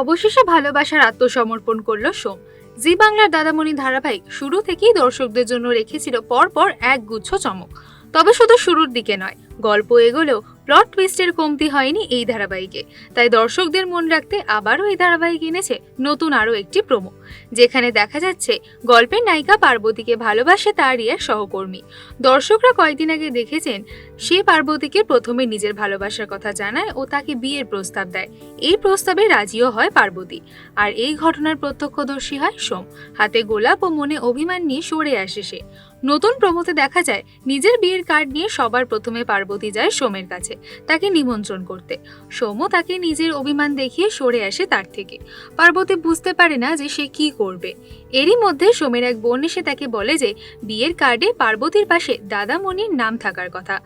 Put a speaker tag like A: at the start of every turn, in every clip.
A: অবশেষে ভালোবাসার আত্মসমর্পণ করল সোম। জি বাংলার দাদামণি ধারাবাহিক শুরু থেকেই দর্শকদের জন্য রেখেছিল পরপর এক গুচ্ছ চমক। তবে শুধু শুরুর দিকে নয়, গল্প এগোলেও প্লট টুইস্টের কমতি হয়নি এই ধারাবাহিকে। তাই দর্শকদের মন রাখতে আবারও এই ধারাবাহিক এনেছে নতুন আরও একটি প্রোমো। যেখানে দেখা যাচ্ছে গল্পের নায়িকা পার্বতীকে ভালোবাসে তারই এক সহকর্মী। দর্শকরা কয়েকদিন আগে দেখেছেন, সে পার্বতীকে প্রথমে নিজের ভালোবাসার কথা জানায় ও তাকে বিয়ের প্রস্তাব দেয়। এই প্রস্তাবে রাজিও হয় পার্বতী। আর এই ঘটনার প্রত্যক্ষদর্শী হয় সোম। হাতে গোলাপ ও মনে অভিমান নিয়ে সরে আসে সে। নতুন প্রমোতে দেখা যায়, নিজের বিয়ের কার্ড নিয়ে সবার প্রথমে পার্বতী যায় সোমের কাছে, তাকে নিমন্ত্রণ করতে। সোমও তাকে নিজের অভিমান দেখিয়ে সরে আসে তার থেকে। পার্বতী বুঝতে পারে না যে সে কি করবে? এরই মধ্যে সোমের এক বোন এসে তাকে বলে যে, বিয়ের কার্ডে পার্বতীর পাশে দাদামণির নাম থাকার কথা।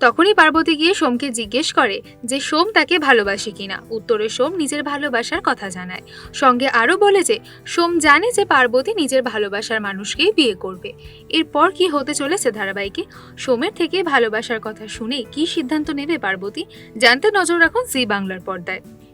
A: তখনই পার্বতী গিয়ে সোমকে জিজ্ঞেস করে যে, সোম তাকে ভালোবাসে কিনা? উত্তরে সোম নিজের ভালোবাসার কথা জানায়। সঙ্গে আরও বলে যে, সোম জানে যে পার্বতী নিজের ভালোবাসার মানুষকেই বিয়ে করবে। এরপর কি হতে চলেছে ধারাবাহিকে? সোমের থেকে ভালোবাসার কথা শুনে কি সিদ্ধান্ত নেবে পার্বতী? জানতে নজর রাখুন জি বাংলার পর্দায়।